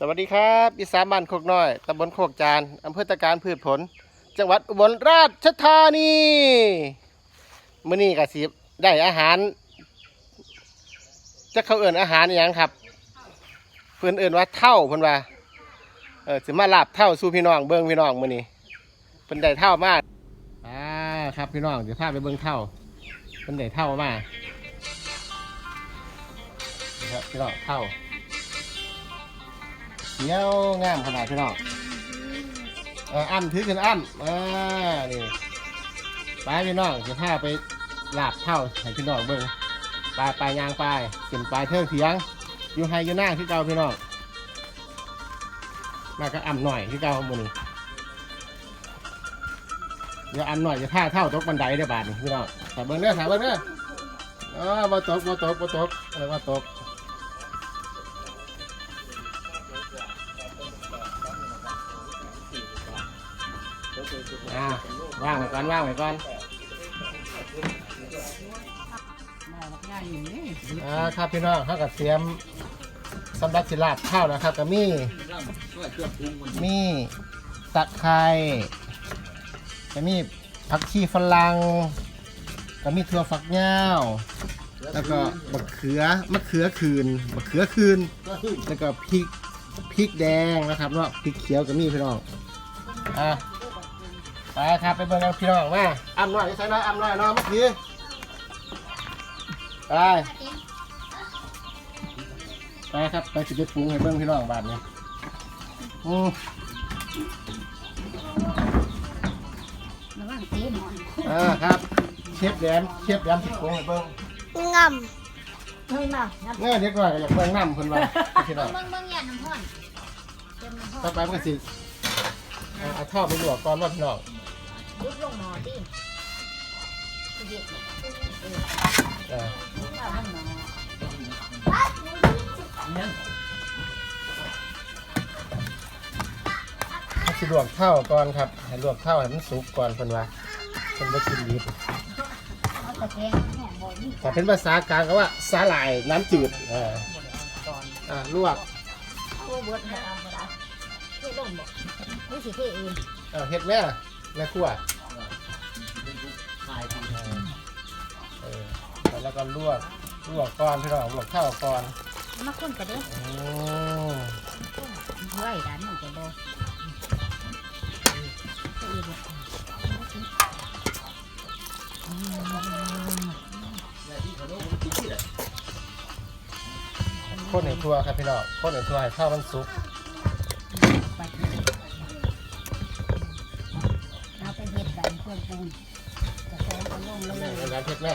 สวัสดีครับอีสานบ้านโคกน้อยตำบลโคกจานอำเภอตะการพืชผล จังหวัดอุบลราชธานีมื้อนี้ก็สิได้อาหารจะเขาเอื่นอาหารอหย่างครับเพื่อนเอื่นว่าเท่าเพิ่อนว่าเออสิมาลาบเท่าสู่พี่น้องเบิ่งพี่น้องมื้อนี้เพิ่นได้เท่ามากอ่าครับพี่น้องเดี๋ยวพาไปเบิ่งเท่าเพิ่นได้เท่ามากนี่ครับพี่น้องเท่า เขียวงามขนาดพี่น้องเอออันถือขึ้นอันอ่านี่ไปพี่น้องจะพาไปลาบเท่าให้พี่น้องเบิ่งปลายปลายยางปลายกินปลายเทิงเถียงอยู่ไฮยู่หน้าที่เก่าพี่น้องมาก็อ่ำหน่อยที่เก่ามือนี้เดี๋ยวอ่ำหน่อยจะท่าเท่าตกบันไดได้บาทนี่พี่น้องแต่เบิ่งเด้อถามเบิ่งเด้ออ๋อบ่ตกบ่ตกบ่ตกอะไรว่าตก อ่าว่างไว้ก่อนว่างไว้ก่อนอ่าครับพี่น้องเขากับเตรียมสำหรับสิลาบข้าวนะครับก็มีมีตะไคร้ก็มีผักชีฝรั่งก็มีถั่วฝักยาวแล้วก็มะเขือมะเขือคืนมะเขือคืน แล้วก็พริกพริกแดงนะครับเนาะพริกเขียวก็มีพี่น้องอ่า ไปครับไปเบิ่งกันพี่น้องมาอ้ำหน่อยใส่หน่อยอ้ำหน่อยเนาะเมื่อกี้ไปไปครับไปสิไปปรุงให้เบิ่งพี่น้องบาดนี้อืมระวังตีหมอนอ่าครับเชฟแหลมเชฟแหลมสิปรุงให้เบิ่งงำเฮ้ยมางับเงี้ยเด็กน้อยก็อยากเบิ่งน้ำเพิ่นว่าพี่น้อง เบิ่งเบิ่งหยาดน้ำพ่อนเต็มน้ำพ่อต่อนไปมันก็สิเอาเอาท่อไปลวกก่อนว่าพี่น้อง ยุบลงหมอดิเด็ดเออเออข้าวมันหมอให้สิลวกเท่าก่อนครับให้ลวกเท่าให้มันสุกก่อนเพิ่นว่าเพิ่นบ่กินดิบเอาตะแกรงแห้งบ่นี่แต่เป็นภาษากลางก็ว่าสาหร่ายน้ำจืดเอออ่าลวกเอาเบิดให้เอาบ่ได้เทลงบ่นี่สิเทเองเออเฮ็ดแม่ แม่ครัวเออแล้วก็ลวกลวกก่อนพี่น้องลวกข้าวก่อนมาคนกันเด้ออืมเฮ้ยร้านมันจะบ่เทอีกบ่ข้นในทั่วครับพี่น้องข้นในทั่วให้ข้าวมันสุก แกรงก็ลงเลยในร้านเฮ็ดแม่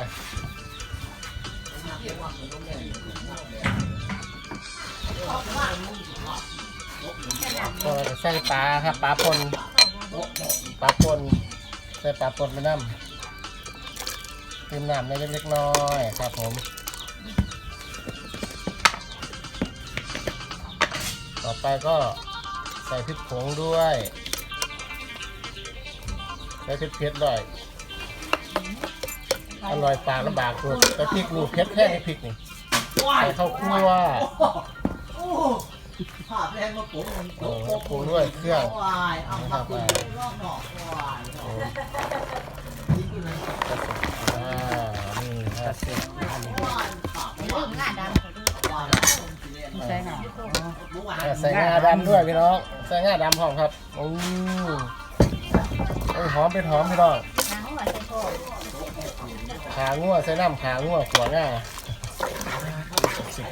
ก็ใส่ปลาครับปลาปนปลาปนใส่ปลาปนไปน้ำเติมน้ำในเล็กๆน้อยครับผมต่อไปก็ใส่พริกผงด้วย ใส่พริกเผ็ดด้วยอร่อยปากลำบากตัวแต่พริกนี่เผ็ดแค่พริกนี่ใส่ข้าวคั่วโอ้ภาพแรงมาผมมันโอ้ปรุงด้วยเครื่องวายเอามาคุณรอบนอกวายโอ้นี่คืออะไรอ่านี่ฮะวายภาพเรื่องงานดังวายใช่ค่ะเมื่อวานอ่าใส่งาดำด้วยพี่น้องใส่งาดำหอมครับอื มโอ้ยหอมเป็นหอมพี่น้องนางหัวใส่พ่อขางัวใส่น้ำขางัวขวง่า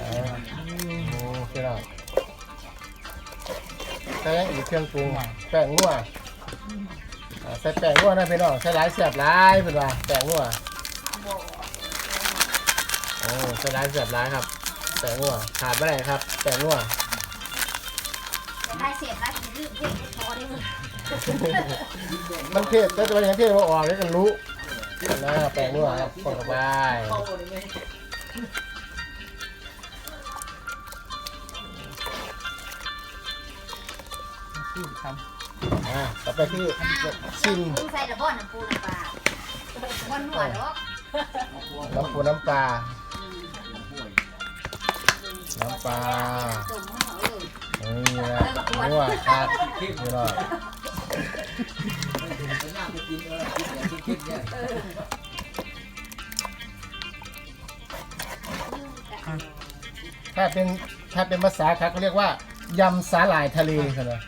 อ่าโอ้พี่น้องใส่ยังอีกเครื่องปรุงแป้งงัวใส่แป้งงัวนะพี่น้องใส่หลายเสียบหลายเป็นว่าแป้งงัวโอ้ใส่หลายเสียบหลายครับ แป้งงัวขาดไม่ได้ครับ แป้งงัว ได้เสียบแล้วยืดเพ่งพอได้เลยมันเทศแต่ตัวอย่างเทศว่าออกแล้วกันรู้นะแปลงด้วยครับคนกับไปเข้าเลยไหมอ่าต่อไปคือชิมมึงใส่ระเบิดน้ำปูน้ำปลาวันหัวดอกน้ำปูน้ำปลาน้ำปลา ตุ่มหัวเลยนี่นะนัวครับพี่น้องไปนั่งไปกินเออกินเนี่ยกินกินเนี่ยถ้าเป็นถ้าเป็นภาษาครับเขาเรียกว่ายำสาหร่ายทะเลครับนะ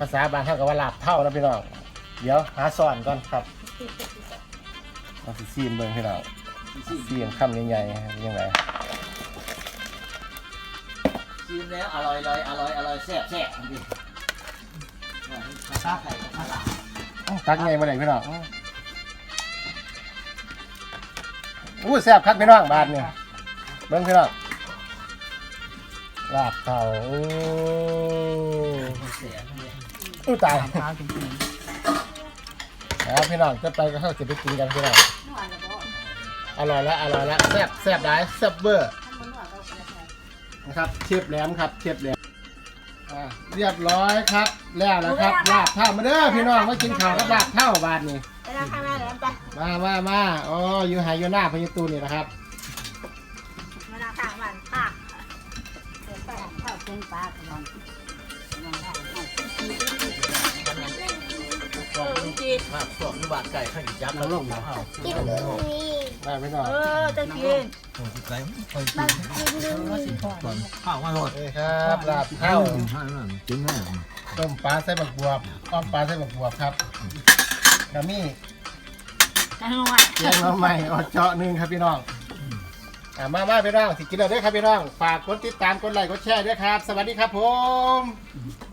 ภาษาบางท่านก็ว่าลาบเท่านะพี่น้องเดี๋ยวหาซ่อนก่อนครับเอาสิซีมเบิ่งพี่น้องซีมคำใหญ่ๆยังไง ชิมแล้วอร่อยอร่อยอร่อยอร่อยแซ่บแซ่บอันนี้ภาษาไทยภาษาอื้อตักใหญ่มาเลยพี่น้องอื้ออู้แซ่บครับพี่น้องบาทเนี่ยเบิ่งพี่น้องลาบเท่าอู้แซ่บเนี่ยอู้ตายแล้วพี่น้องจะไปก็เข้าจะไปกินกันพี่น้องนวดแล้วบ่อร่อยแล้วอร่อยแล้วแซ่บแซ่บได้แซ่บเบอร์ นะครับ เชฟแหลมครับเชฟแหลมอ่าเรียบร้อยครับ แล้วนะครับลาบเท่ามาเด้อพี่น้องมากินข้าวกับลาบเท่าบาทนี่ไปนั่งข้างหน้าแล้วไปมามามาอ๋ออยู่หายอยู่หน้าพญตูนี่นะครับมานั่งข้างบ้านป้าเดี๋ยวไปเข้าเส้นปลาก่อนนอนได้เออจีนภาพสวมบาดไก่ข้างยับแล้วลงมาเฮา กินเลยมาพี่น้องเออจะกินโอ้ยไก่คอยมันกินเลยข้าวมาโหลดนี่ครับลาบเท่ากินแม่ต้มปลาใส่บักบวบอ้อมปลาใส่บักบวบครับกามี่จังหวัดเจียงน้องใหม่ออเจาะหนึ่งครับพี่น้องอ่ามามาพี่น้องสิกินเราด้วยครับพี่น้อง ฝากกดติดตามกดไลค์กดแชร์ด้วยครับ สวัสดีครับผมส